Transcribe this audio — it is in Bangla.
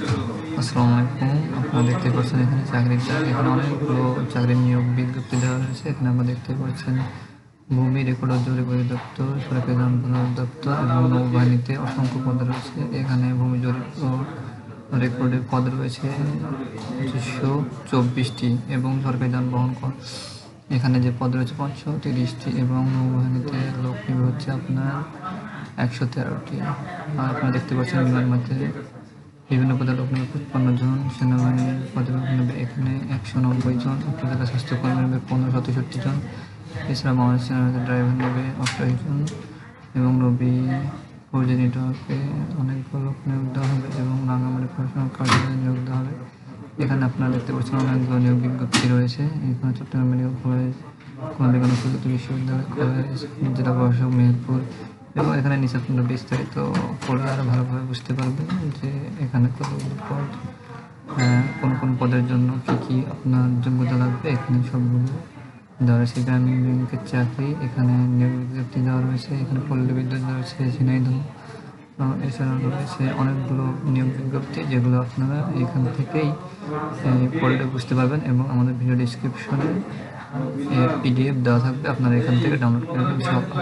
আসসালামু আলাইকুম আপনারা দেখতে পাচ্ছেন এখানে চাকরির চাকরি এখানে অনেকগুলো চাকরির নিয়োগ বিজ্ঞপ্তি দেওয়া রয়েছে। এখানে আমরা দেখতে পাচ্ছেন ভূমি রেকর্ড জরিপ অধিদপ্তর সরকারি যানবাহন অধিদপ্তর এবং নৌবাহিনীতে অসংখ্য পদ রয়েছে। এখানে ভূমি জরিপ রেকর্ডের পদ রয়েছে পঁচিশশো চব্বিশটি এবং সরকারি যানবাহন কর এখানে যে পদ রয়েছে পাঁচশো তিরিশটি এবং নৌবাহিনীতে লোক হচ্ছে আপনার একশো তেরোটি। আর আপনারা দেখতে পাচ্ছেন বিমান মধ্যে বিভিন্ন পদের লোক নেবে পঁচপান্ন জন, সেনাবাহিনী পদের লোক নেবে এখানে একশো নব্বই জন উপজেলা স্বাস্থ্যকর্মী নেবে পনেরো তেষট্টি জন। এছাড়া বাংলাদেশ সেনাবাহিনীর ড্রাইভার নেবে অষ্টাশি জন এবং রবি ফৌজি নেটওয়ার্কে অনেকগুলো লোক নিয়োগ দেওয়া হবে এবং রাঙামাটি প্রশাসন কার্যালয়ে নিয়োগ দেওয়া হবে। এখানে আপনারা দেখতে পাচ্ছেন অনেকগুলো নিয়োগ বিজ্ঞপ্তি রয়েছে। এখানে চট্টগ্রাম মেডিকেল কলেজ কুমারীগঞ্জ প্রযুক্তি বিশ্ববিদ্যালয় কলেজ, জেলা প্রশাসক মেহেরপুর এবং এখানে নিচে বিস্তারিত পড়লে আরও ভালোভাবে বুঝতে পারবেন যে এখানে কতগুলো পদ কোন কোন পদের জন্য কী কী আপনার যোগ্যতা লাগবে, এখানে সবগুলো দেওয়া রয়েছে। গ্রামীণ ব্যাংকের চাকরি, এখানে নিয়োগ বিজ্ঞপ্তি দেওয়া রয়েছে, এখানে পল্লী বিদ্যুৎ রয়েছে, ঝিনাইদহ এছাড়াও রয়েছে অনেকগুলো নিয়োগ বিজ্ঞপ্তি যেগুলো আপনারা এখান থেকেই পড়লে বুঝতে পারবেন এবং আমাদের ভিডিও ডিসক্রিপশনে পিডিএফ দেওয়া থাকবে আপনারা এখান থেকে ডাউনলোড করে নেবেন ইনশাআল্লাহ